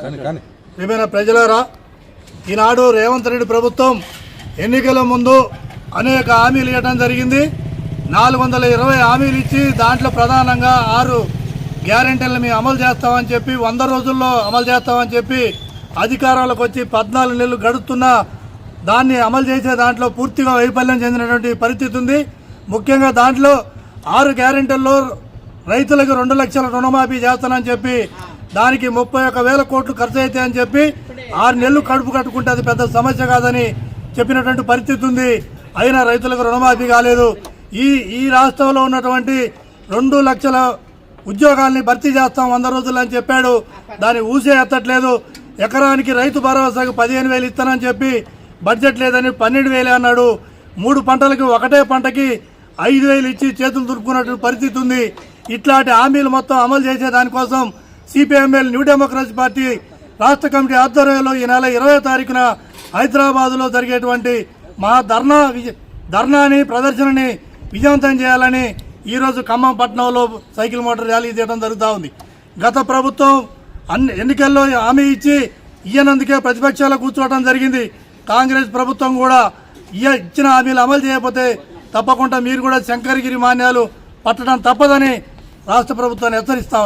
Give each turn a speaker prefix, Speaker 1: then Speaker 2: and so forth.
Speaker 1: కానీ
Speaker 2: ప్రియమైన ప్రజలారా ఈనాడు రేవంత్ రెడ్డి ప్రభుత్వం ఎన్నికల ముందు అనేక హామీలు ఇవ్వడం జరిగింది. నాలుగు వందల ఇరవై హామీలు ఇచ్చి దాంట్లో ప్రధానంగా ఆరు గ్యారంటీలను మేము అమలు చేస్తామని చెప్పి వంద రోజుల్లో అమలు చేస్తామని చెప్పి అధికారంలోకి వచ్చి పద్నాలుగు నెలలు గడుపుతున్న దాన్ని అమలు చేసే దాంట్లో పూర్తిగా వైఫల్యం చెందినటువంటి పరిస్థితి ఉంది. ముఖ్యంగా దాంట్లో ఆరు గ్యారెంటీల్లో రైతులకు రెండు లక్షల రుణమాఫీ చేస్తానని చెప్పి దానికి ముప్పై ఒక వేల కోట్లు ఖర్చు అవుతాయని చెప్పి ఆరు నెలలు కడుపు కట్టుకుంటే అది పెద్ద సమస్య కాదని చెప్పినటువంటి పరిస్థితి ఉంది. అయినా రైతులకు రుణమాఫీ కాలేదు. ఈ ఈ రాష్ట్రంలో ఉన్నటువంటి రెండు లక్షల ఉద్యోగాల్ని భర్తీ చేస్తాం వంద రోజులు అని చెప్పాడు. దాన్ని ఊసే ఎత్తట్లేదు. ఎకరానికి రైతు భరోసాకు పదిహేను వేలు ఇస్తానని చెప్పి బడ్జెట్ లేదని పన్నెండు వేలే అన్నాడు. మూడు పంటలకి ఒకటే పంటకి ఐదు వేలు ఇచ్చి చేతులు దులుపుకున్నటువంటి పరిస్థితి ఉంది. ఇట్లాంటి హామీలు మొత్తం అమలు చేసే దానికోసం సిపిఎంఎల్ న్యూ డెమోక్రసీ పార్టీ రాష్ట్ర కమిటీ ఆధ్వర్యంలో ఈ నెల ఇరవై తారీఖున హైదరాబాద్లో జరిగేటువంటి మా ధర్నా ధర్నాని ప్రదర్శనని విజయవంతం చేయాలని ఈరోజు ఖమ్మం పట్టణంలో సైకిల్ మోటార్ ర్యాలీ చేయడం జరుగుతూ ఉంది. గత ప్రభుత్వం అన్ని ఎన్నికల్లో హామీ ఇచ్చి ఇయ్యనందుకే ప్రతిపక్షాలు కూర్చోవడం జరిగింది. కాంగ్రెస్ ప్రభుత్వం కూడా ఇయ్య ఇచ్చిన హామీలు అమలు చేయకపోతే తప్పకుండా మీరు కూడా శంకరగిరి మాన్యాలు పట్టడం తప్పదని రాష్ట్ర ప్రభుత్వాన్ని హెచ్చరిస్తా